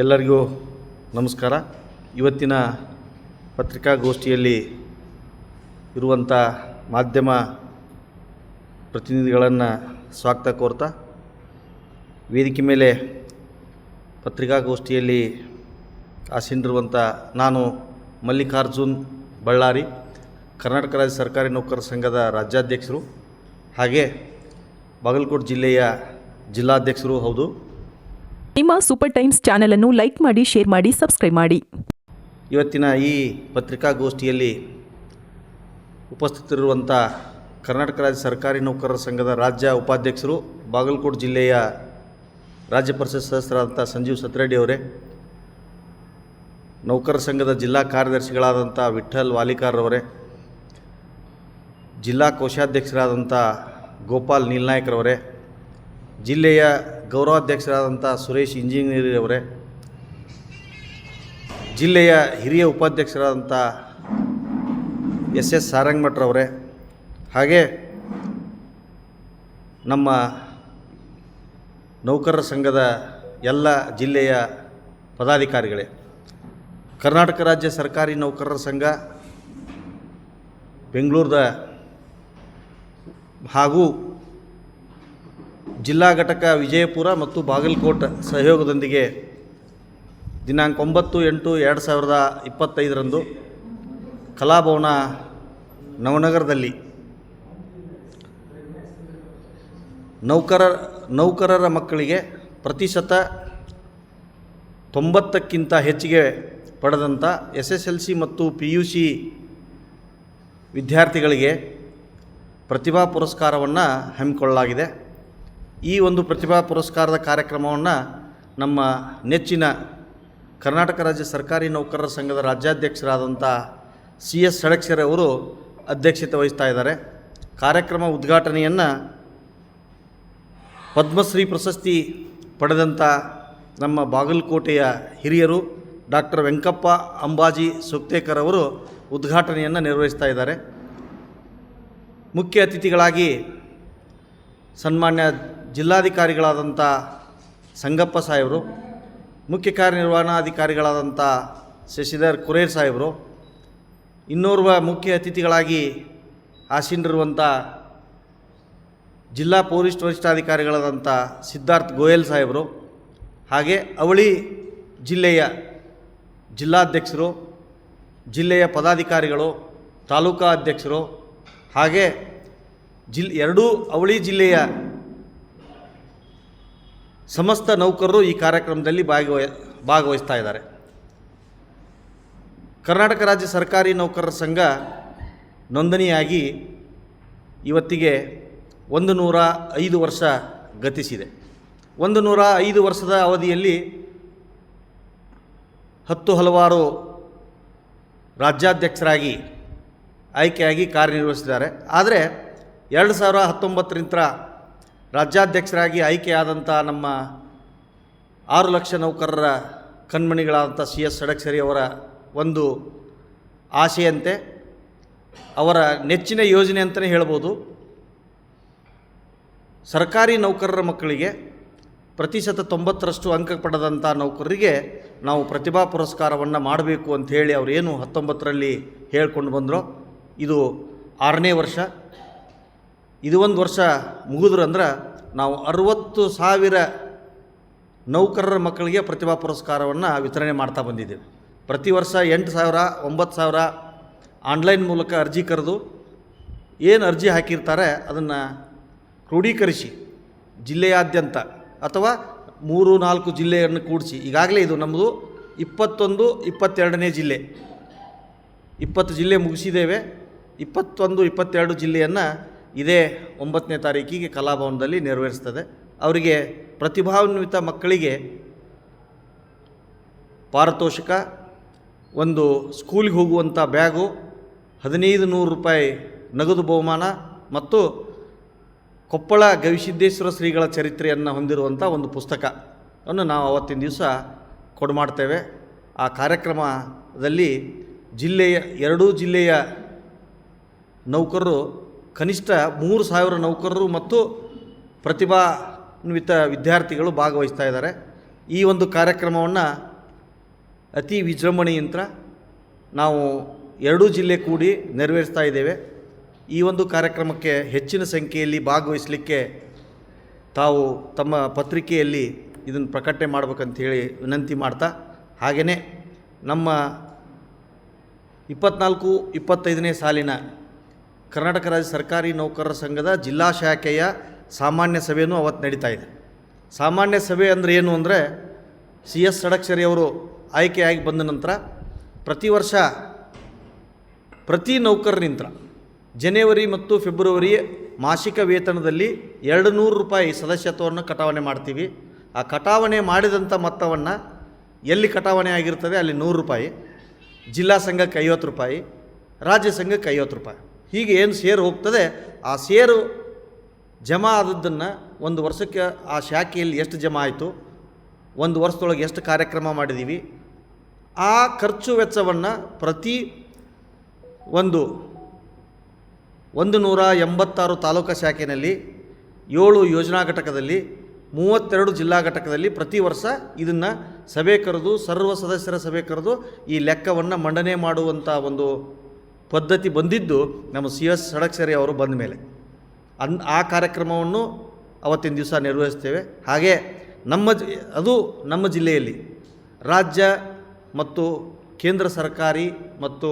ಎಲ್ಲರಿಗೂ ನಮಸ್ಕಾರ. ಇವತ್ತಿನ ಪತ್ರಿಕಾಗೋಷ್ಠಿಯಲ್ಲಿ ಇರುವಂಥ ಮಾಧ್ಯಮ ಪ್ರತಿನಿಧಿಗಳನ್ನು ಸ್ವಾಗತ ಕೋರ್ತಾ, ವೇದಿಕೆ ಮೇಲೆ ಪತ್ರಿಕಾಗೋಷ್ಠಿಯಲ್ಲಿ ಆಸೀನಿರುವಂಥ ನಾನು ಮಲ್ಲಿಕಾರ್ಜುನ್ ಬಳ್ಳಾರಿ, ಕರ್ನಾಟಕ ರಾಜ್ಯ ಸರ್ಕಾರಿ ನೌಕರರ ಸಂಘದ ರಾಜ್ಯಾಧ್ಯಕ್ಷರು ಹಾಗೆ ಬಾಗಲಕೋಟೆ ಜಿಲ್ಲೆಯ ಜಿಲ್ಲಾಧ್ಯಕ್ಷರು ಹೌದು. ನಿಮ್ಮ ಸೂಪರ್ ಟೈಮ್ಸ್ ಚಾನೆಲ್ ಅನ್ನು ಲೈಕ್ ಮಾಡಿ, ಶೇರ್ ಮಾಡಿ, ಸಬ್ಸ್ಕ್ರೈಬ್ ಮಾಡಿ. ಇವತ್ತಿನ ಈ ಪತ್ರಿಕಾಗೋಷ್ಠಿಯಲ್ಲಿ ಉಪಸ್ಥಿತರಿರುವಂಥ ಕರ್ನಾಟಕ ರಾಜ್ಯ ಸರ್ಕಾರಿ ನೌಕರರ ಸಂಘದ ರಾಜ್ಯ ಉಪಾಧ್ಯಕ್ಷರು, ಬಾಗಲಕೋಟೆ ಜಿಲ್ಲೆಯ ರಾಜ್ಯ ಪರಿಷತ್ ಸದಸ್ಯರಾದಂಥ ಸಂಜೀವ್ ಸತ್ರೆಡ್ಡಿ ಅವರೇ, ನೌಕರರ ಸಂಘದ ಜಿಲ್ಲಾ ಕಾರ್ಯದರ್ಶಿಗಳಾದಂಥ ವಿಠಲ್ ವಾಲಿಕಾರ್ ಅವರೇ, ಜಿಲ್ಲಾ ಕೋಶಾಧ್ಯಕ್ಷರಾದಂಥ ಗೋಪಾಲ್ ನೀಲ್ನಾಯ್ಕರವರೇ, ಜಿಲ್ಲೆಯ ಗೌರವಾಧ್ಯಕ್ಷರಾದಂಥ ಸುರೇಶ್ ಇಂಜಿನಿಯರ್ ಅವರೇ, ಜಿಲ್ಲೆಯ ಹಿರಿಯ ಉಪಾಧ್ಯಕ್ಷರಾದಂಥ ಎಸ್ ಎಸ್ ಸಾರಂಗಮಠರವರೇ ಹಾಗೆ ನಮ್ಮ ನೌಕರರ ಸಂಘದ ಎಲ್ಲ ಜಿಲ್ಲೆಯ ಪದಾಧಿಕಾರಿಗಳೇ, ಕರ್ನಾಟಕ ರಾಜ್ಯ ಸರ್ಕಾರಿ ನೌಕರರ ಸಂಘ ಬೆಂಗಳೂರದ ಹಾಗೂ ಜಿಲ್ಲಾ ಘಟಕ ವಿಜಯಪುರ ಮತ್ತು ಬಾಗಲಕೋಟೆ ಸಹಯೋಗದೊಂದಿಗೆ ದಿನಾಂಕ ಒಂಬತ್ತು ಎಂಟು ಎರಡು ಸಾವಿರದ ಇಪ್ಪತ್ತೈದರಂದು ಕಲಾಭವನ ನವನಗರದಲ್ಲಿ ನೌಕರ, ನೌಕರರ ಮಕ್ಕಳಿಗೆ ಪ್ರತಿಶತ ತೊಂಬತ್ತಕ್ಕಿಂತ ಹೆಚ್ಚಿಗೆ ಪಡೆದಂಥ ಎಸ್ ಎಸ್ ಎಲ್ ಸಿ ಮತ್ತು ಪಿ ಯು ಸಿ ವಿದ್ಯಾರ್ಥಿಗಳಿಗೆ ಪ್ರತಿಭಾ ಪುರಸ್ಕಾರವನ್ನು ಹಮ್ಮಿಕೊಳ್ಳಲಾಗಿದೆ. ಈ ಒಂದು ಪ್ರತಿಭಾ ಪುರಸ್ಕಾರದ ಕಾರ್ಯಕ್ರಮವನ್ನು ನಮ್ಮ ನೆಚ್ಚಿನ ಕರ್ನಾಟಕ ರಾಜ್ಯ ಸರ್ಕಾರಿ ನೌಕರರ ಸಂಘದ ರಾಜ್ಯಾಧ್ಯಕ್ಷರಾದಂಥ ಸಿ ಎಸ್ ಷಡಕ್ಷರವರು ಅಧ್ಯಕ್ಷತೆ ವಹಿಸ್ತಾ ಇದ್ದಾರೆ. ಕಾರ್ಯಕ್ರಮ ಉದ್ಘಾಟನೆಯನ್ನು ಪದ್ಮಶ್ರೀ ಪ್ರಶಸ್ತಿ ಪಡೆದಂಥ ನಮ್ಮ ಬಾಗಲಕೋಟೆಯ ಹಿರಿಯರು ಡಾಕ್ಟರ್ ವೆಂಕಪ್ಪ ಅಂಬಾಜಿ ಸುಕ್ತೇಕರ್ ಅವರು ಉದ್ಘಾಟನೆಯನ್ನು ನಿರ್ವಹಿಸ್ತಾ ಇದ್ದಾರೆ. ಮುಖ್ಯ ಅತಿಥಿಗಳಾಗಿ ಸನ್ಮಾನ್ಯ ಜಿಲ್ಲಾಧಿಕಾರಿಗಳಾದಂಥ ಸಂಗಪ್ಪ ಸಾಹೇಬರು, ಮುಖ್ಯ ಕಾರ್ಯನಿರ್ವಹಣಾಧಿಕಾರಿಗಳಾದಂಥ ಶಶಿಧರ್ ಕುರೇರ್ ಸಾಹೇಬರು, ಇನ್ನೋರ್ವ ಮುಖ್ಯ ಅತಿಥಿಗಳಾಗಿ ಆಸೀನರಿರುವಂಥ ಜಿಲ್ಲಾ ಪೊಲೀಸ್ ವರಿಷ್ಠಾಧಿಕಾರಿಗಳಾದಂಥ ಸಿದ್ಧಾರ್ಥ್ ಗೋಯಲ್ ಸಾಹೇಬರು, ಹಾಗೆ ಅವಳಿ ಜಿಲ್ಲೆಯ ಜಿಲ್ಲಾಧ್ಯಕ್ಷರು, ಜಿಲ್ಲೆಯ ಪದಾಧಿಕಾರಿಗಳು, ತಾಲೂಕಾ ಅಧ್ಯಕ್ಷರು, ಹಾಗೆ ಜಿಲ್ ಎರಡೂ ಅವಳಿ ಜಿಲ್ಲೆಯ ಸಮಸ್ತ ನೌಕರರು ಈ ಕಾರ್ಯಕ್ರಮದಲ್ಲಿ ಭಾಗವಹ ಭಾಗವಹಿಸ್ತಾ ಇದ್ದಾರೆ. ಕರ್ನಾಟಕ ರಾಜ್ಯ ಸರ್ಕಾರಿ ನೌಕರರ ಸಂಘ ನೋಂದಣಿಯಾಗಿ ಇವತ್ತಿಗೆ ಒಂದು ನೂರ ಐದು ವರ್ಷ ಗತಿಸಿದೆ. ಒಂದು ನೂರ ಐದು ವರ್ಷದ ಅವಧಿಯಲ್ಲಿ ಹತ್ತು ಹಲವಾರು ರಾಜ್ಯಾಧ್ಯಕ್ಷರಾಗಿ ಆಯ್ಕೆಯಾಗಿ ಕಾರ್ಯನಿರ್ವಹಿಸಿದ್ದಾರೆ. ಆದರೆ ಎರಡು ಸಾವಿರ ಹತ್ತೊಂಬತ್ತರಿಂದ ರಾಜ್ಯಾಧ್ಯಕ್ಷರಾಗಿ ಆಯ್ಕೆಯಾದಂಥ ನಮ್ಮ ಆರು ಲಕ್ಷ ನೌಕರರ ಕಣ್ಮಣಿಗಳಾದಂಥ ಸಿ ಎಸ್ ಸಡಕ್ಷರಿ ಅವರ ಒಂದು ಆಸೆಯಂತೆ ಅವರ ನೆಚ್ಚಿನ ಯೋಜನೆ ಅಂತಲೇ ಹೇಳ್ಬೋದು. ಸರ್ಕಾರಿ ನೌಕರರ ಮಕ್ಕಳಿಗೆ ಪ್ರತಿಶತ ತೊಂಬತ್ತರಷ್ಟು ಅಂಕ ಪಡೆದಂಥ ನೌಕರರಿಗೆ ನಾವು ಪ್ರತಿಭಾ ಪುರಸ್ಕಾರವನ್ನು ಮಾಡಬೇಕು ಅಂತ ಹೇಳಿ ಅವರೇನು ಹತ್ತೊಂಬತ್ತರಲ್ಲಿ ಹೇಳ್ಕೊಂಡು ಬಂದರು, ಇದು ಆರನೇ ವರ್ಷ. ಇದು ಒಂದು ವರ್ಷ ಮುಗಿದ್ರು ಅಂದ್ರೆ ನಾವು ಅರುವತ್ತು ಸಾವಿರ ನೌಕರರ ಮಕ್ಕಳಿಗೆ ಪ್ರತಿಭಾ ಪುರಸ್ಕಾರವನ್ನು ವಿತರಣೆ ಮಾಡ್ತಾ ಬಂದಿದ್ದೀವಿ. ಪ್ರತಿ ವರ್ಷ ಎಂಟು ಸಾವಿರ, ಒಂಬತ್ತು ಸಾವಿರ ಆನ್ಲೈನ್ ಮೂಲಕ ಅರ್ಜಿ ಕರೆದು ಏನು ಅರ್ಜಿ ಹಾಕಿರ್ತಾರೆ ಅದನ್ನು ಕ್ರೋಢೀಕರಿಸಿ ಜಿಲ್ಲೆಯಾದ್ಯಂತ ಅಥವಾ ಮೂರು, ನಾಲ್ಕು ಜಿಲ್ಲೆಯನ್ನು ಕೂಡಿಸಿ. ಈಗಾಗಲೇ ಇದು ನಮ್ಮದು ಇಪ್ಪತ್ತೊಂದು, ಇಪ್ಪತ್ತೆರಡನೇ ಜಿಲ್ಲೆ. ಇಪ್ಪತ್ತು ಜಿಲ್ಲೆ ಮುಗಿಸಿದ್ದೇವೆ. ಇಪ್ಪತ್ತೊಂದು, ಇಪ್ಪತ್ತೆರಡು ಜಿಲ್ಲೆಯನ್ನು ಇದೇ ಒಂಬತ್ತನೇ ತಾರೀಕಿಗೆ ಕಲಾಭವನದಲ್ಲಿ ನೆರವೇರಿಸ್ತದೆ. ಅವರಿಗೆ ಪ್ರತಿಭಾನ್ವಿತ ಮಕ್ಕಳಿಗೆ ಪಾರಿತೋಷಿಕ, ಒಂದು ಸ್ಕೂಲಿಗೆ ಹೋಗುವಂಥ ಬ್ಯಾಗು, ಹದಿನೈದು ನೂರು ರೂಪಾಯಿ ನಗದು ಬಹುಮಾನ ಮತ್ತು ಕೊಪ್ಪಳ ಗವಿಸಿದ್ದೇಶ್ವರ ಶ್ರೀಗಳ ಚರಿತ್ರೆಯನ್ನು ಹೊಂದಿರುವಂಥ ಒಂದು ಪುಸ್ತಕವನ್ನು ನಾವು ಅವತ್ತಿನ ದಿವಸ ಕೊಡ್ಮಾಡ್ತೇವೆ ಆ ಕಾರ್ಯಕ್ರಮದಲ್ಲಿ ಜಿಲ್ಲೆಯ, ಎರಡೂ ಜಿಲ್ಲೆಯ ನೌಕರರು ಕನಿಷ್ಠ ಮೂರು ಸಾವಿರ ನೌಕರರು ಮತ್ತು ಪ್ರತಿಭಾನ್ವಿತ ವಿದ್ಯಾರ್ಥಿಗಳು ಭಾಗವಹಿಸ್ತಾ ಇದ್ದಾರೆ. ಈ ಒಂದು ಕಾರ್ಯಕ್ರಮವನ್ನು ಅತಿ ವಿಜೃಂಭಣೆಯಿಂದ ನಾವು ಎರಡೂ ಜಿಲ್ಲೆ ಕೂಡಿ ನೆರವೇರಿಸ್ತಾ ಇದ್ದೇವೆ. ಈ ಒಂದು ಕಾರ್ಯಕ್ರಮಕ್ಕೆ ಹೆಚ್ಚಿನ ಸಂಖ್ಯೆಯಲ್ಲಿ ಭಾಗವಹಿಸಲಿಕ್ಕೆ ತಾವು ತಮ್ಮ ಪತ್ರಿಕೆಯಲ್ಲಿ ಇದನ್ನು ಪ್ರಕಟಣೆ ಮಾಡ್ಬೇಕಂತ ಹೇಳಿ ವಿನಂತಿ ಮಾಡ್ತಾ ಹಾಗೆಯೇ ನಮ್ಮ ಇಪ್ಪತ್ನಾಲ್ಕು, ಇಪ್ಪತ್ತೈದನೇ ಸಾಲಿನ ಕರ್ನಾಟಕ ರಾಜ್ಯ ಸರ್ಕಾರಿ ನೌಕರರ ಸಂಘದ ಜಿಲ್ಲಾ ಶಾಖೆಯ ಸಾಮಾನ್ಯ ಸಭೆಯನ್ನು ಅವತ್ತು ನಡೀತಾ ಇದೆ. ಸಾಮಾನ್ಯ ಸಭೆ ಅಂದರೆ ಏನು ಅಂದರೆ ಸಿ ಎಸ್ ಸಡಕ್ಷರಿ ಅವರು ಆಯ್ಕೆಯಾಗಿ ಬಂದ ನಂತರ ಪ್ರತಿ ವರ್ಷ ಪ್ರತಿ ನೌಕರನಿಂದ ಜನವರಿ ಮತ್ತು ಫೆಬ್ರವರಿ ಮಾಸಿಕ ವೇತನದಲ್ಲಿ ಎರಡು ನೂರು ರೂಪಾಯಿ ಸದಸ್ಯತ್ವವನ್ನು ಕಟಾವಣೆ ಮಾಡ್ತೀವಿ. ಆ ಕಟಾವಣೆ ಮಾಡಿದಂಥ ಮೊತ್ತವನ್ನು ಎಲ್ಲಿ ಕಟಾವಣೆ ಆಗಿರ್ತದೆ ಅಲ್ಲಿ ನೂರು ರೂಪಾಯಿ, ಜಿಲ್ಲಾ ಸಂಘಕ್ಕೆ ಐವತ್ತು ರೂಪಾಯಿ, ರಾಜ್ಯ ಸಂಘಕ್ಕೆ ಐವತ್ತು ರೂಪಾಯಿ. ಹೀಗೆ ಏನು ಸೇರು ಹೋಗ್ತದೆ, ಆ ಸೇರು ಜಮಾ ಆದದ್ದನ್ನು ಒಂದು ವರ್ಷಕ್ಕೆ ಆ ಶಾಖೆಯಲ್ಲಿ ಎಷ್ಟು ಜಮಾ ಆಯಿತು, ಒಂದು ವರ್ಷದೊಳಗೆ ಎಷ್ಟು ಕಾರ್ಯಕ್ರಮ ಮಾಡಿದ್ದೀವಿ ಆ ಖರ್ಚು ವೆಚ್ಚವನ್ನು ಪ್ರತಿ ಒಂದು ಒಂದು ನೂರ ಎಂಬತ್ತಾರು ತಾಲೂಕಾ ಶಾಖೆಯಲ್ಲಿ, ಏಳು ಯೋಜನಾ ಘಟಕದಲ್ಲಿ, ಮೂವತ್ತೆರಡು ಜಿಲ್ಲಾ ಘಟಕದಲ್ಲಿ ಪ್ರತಿ ವರ್ಷ ಇದನ್ನು ಸಭೆ ಕರೆದು, ಸರ್ವ ಸದಸ್ಯರ ಸಭೆ ಕರೆದು ಈ ಲೆಕ್ಕವನ್ನು ಮಂಡನೆ ಮಾಡುವಂಥ ಒಂದು ಪದ್ಧತಿ ಬಂದಿದ್ದು ನಮ್ಮ ಸಿ ಎಸ್ ಷಡಕ್ಷರಿ ಅವರು ಬಂದ ಮೇಲೆ. ಅನ್ ಆ ಕಾರ್ಯಕ್ರಮವನ್ನು ಅವತ್ತಿನ ದಿವಸ ನಿರ್ವಹಿಸ್ತೇವೆ. ಹಾಗೆ ನಮ್ಮ ಅದು ನಮ್ಮ ಜಿಲ್ಲೆಯಲ್ಲಿ ರಾಜ್ಯ ಮತ್ತು ಕೇಂದ್ರ ಸರ್ಕಾರಿ ಮತ್ತು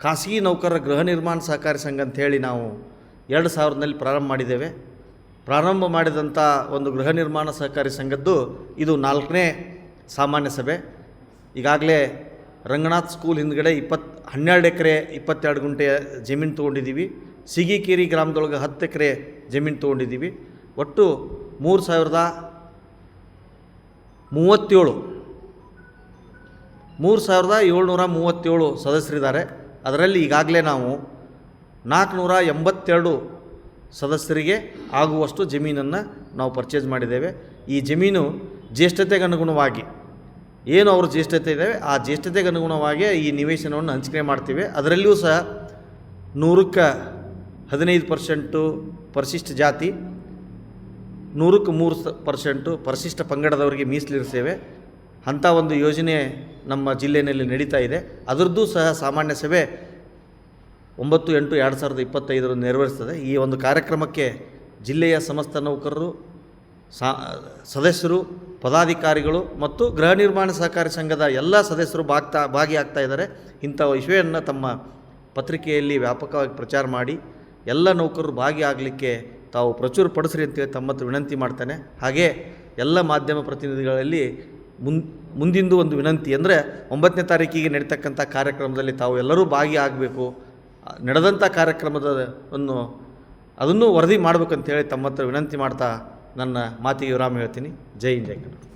ಖಾಸಗಿ ನೌಕರರ ಗೃಹ ನಿರ್ಮಾಣ ಸಹಕಾರಿ ಸಂಘ ಅಂಥೇಳಿ ನಾವು ಎರಡು ಸಾವಿರದಲ್ಲಿ ಪ್ರಾರಂಭ ಮಾಡಿದ್ದೇವೆ. ಪ್ರಾರಂಭ ಮಾಡಿದಂಥ ಒಂದು ಗೃಹ ನಿರ್ಮಾಣ ಸಹಕಾರಿ ಸಂಘದ್ದು ಇದು ನಾಲ್ಕನೇ ಸಾಮಾನ್ಯ ಸಭೆ. ಈಗಾಗಲೇ ರಂಗನಾಥ್ ಸ್ಕೂಲ್ ಹಿಂದ್ಗಡೆ ಇಪ್ಪತ್ತು ಹನ್ನೆರಡು ಎಕರೆ, ಇಪ್ಪತ್ತೆರಡು ಗುಂಟೆ ಜಮೀನು ತೊಗೊಂಡಿದ್ದೀವಿ. ಸಿಗಿಕೇರಿ ಗ್ರಾಮದೊಳಗೆ ಹತ್ತು ಎಕರೆ ಜಮೀನು ತೊಗೊಂಡಿದ್ದೀವಿ. ಒಟ್ಟು ಮೂರು ಸಾವಿರದ ಮೂವತ್ತೇಳು, ಮೂರು ಸಾವಿರದ ಏಳ್ನೂರ ಮೂವತ್ತೇಳು ಸದಸ್ಯರಿದ್ದಾರೆ. ಅದರಲ್ಲಿ ಈಗಾಗಲೇ ನಾವು ನಾಲ್ಕುನೂರ ಎಂಬತ್ತೆರಡು ಸದಸ್ಯರಿಗೆ ಆಗುವಷ್ಟು ಜಮೀನನ್ನು ನಾವು ಪರ್ಚೇಸ್ ಮಾಡಿದ್ದೇವೆ. ಈ ಜಮೀನು ಜ್ಯೇಷ್ಠತೆಗೆ ಅನುಗುಣವಾಗಿ ಏನು ಅವ್ರ ಜ್ಯೇಷ್ಠತೆ ಇದ್ದಾವೆ ಆ ಜ್ಯೇಷ್ಠತೆಗೆ ಅನುಗುಣವಾಗಿ ಈ ನಿವೇಶನವನ್ನು ಹಂಚಿಕೆ ಮಾಡ್ತೀವಿ. ಅದರಲ್ಲಿಯೂ ಸಹ ನೂರಕ್ಕೆ ಹದಿನೈದು ಪರ್ಸೆಂಟು ಪರಿಶಿಷ್ಟ ಜಾತಿ, ನೂರಕ್ಕೆ ಮೂರು ಪರ್ಸೆಂಟು ಪರಿಶಿಷ್ಟ ಪಂಗಡದವರಿಗೆ ಮೀಸಲಿರಿಸ್ತೇವೆ. ಅಂಥ ಒಂದು ಯೋಜನೆ ನಮ್ಮ ಜಿಲ್ಲೆಯಲ್ಲಿ ನಡೀತಾ ಇದೆ. ಅದರದ್ದು ಸಹ ಸಾಮಾನ್ಯ ಸಭೆ ಒಂಬತ್ತು ಎಂಟು ಎರಡು ಸಾವಿರದ ಇಪ್ಪತ್ತೈದರಂದು ನೆರವೇರಿಸ್ತದೆ. ಈ ಒಂದು ಕಾರ್ಯಕ್ರಮಕ್ಕೆ ಜಿಲ್ಲೆಯ ಸಮಸ್ತ ನೌಕರರು ಸದಸ್ಯರು, ಪದಾಧಿಕಾರಿಗಳು ಮತ್ತು ಗೃಹ ನಿರ್ಮಾಣ ಸಹಕಾರಿ ಸಂಘದ ಎಲ್ಲ ಸದಸ್ಯರು ಭಾಗ್ತಾ, ಭಾಗಿಯಾಗ್ತಾ ಇದ್ದಾರೆ. ಇಂಥ ವಿಷಯವನ್ನು ತಮ್ಮ ಪತ್ರಿಕೆಯಲ್ಲಿ ವ್ಯಾಪಕವಾಗಿ ಪ್ರಚಾರ ಮಾಡಿ ಎಲ್ಲ ನೌಕರರು ಭಾಗಿಯಾಗಲಿಕ್ಕೆ ತಾವು ಪ್ರಚುರ ಪಡಿಸ್ರಿ ಅಂತೇಳಿ ತಮ್ಮ ಹತ್ರ ವಿನಂತಿ ಮಾಡ್ತಾನೆ. ಹಾಗೆ ಎಲ್ಲ ಮಾಧ್ಯಮ ಪ್ರತಿನಿಧಿಗಳಲ್ಲಿ ಮುನ್, ಮುಂದಿಂದು ಒಂದು ವಿನಂತಿ ಅಂದರೆ ಒಂಬತ್ತನೇ ತಾರೀಕಿಗೆ ನಡೀತಕ್ಕಂಥ ಕಾರ್ಯಕ್ರಮದಲ್ಲಿ ತಾವು ಎಲ್ಲರೂ ಭಾಗಿಯಾಗಬೇಕು. ನಡೆದಂಥ ಕಾರ್ಯಕ್ರಮದ ಅನ್ನು ಅದನ್ನು ವರದಿ ಮಾಡಬೇಕಂತೇಳಿ ತಮ್ಮ ಹತ್ರ ವಿನಂತಿ ಮಾಡ್ತಾ ನನ್ನ ಮಾತಿಗೆ ವಿರಾಮ ಹೇಳ್ತೀನಿ. ಜೈ ಹಿಂದ್ ಜೈ ಕನ್ನಡ.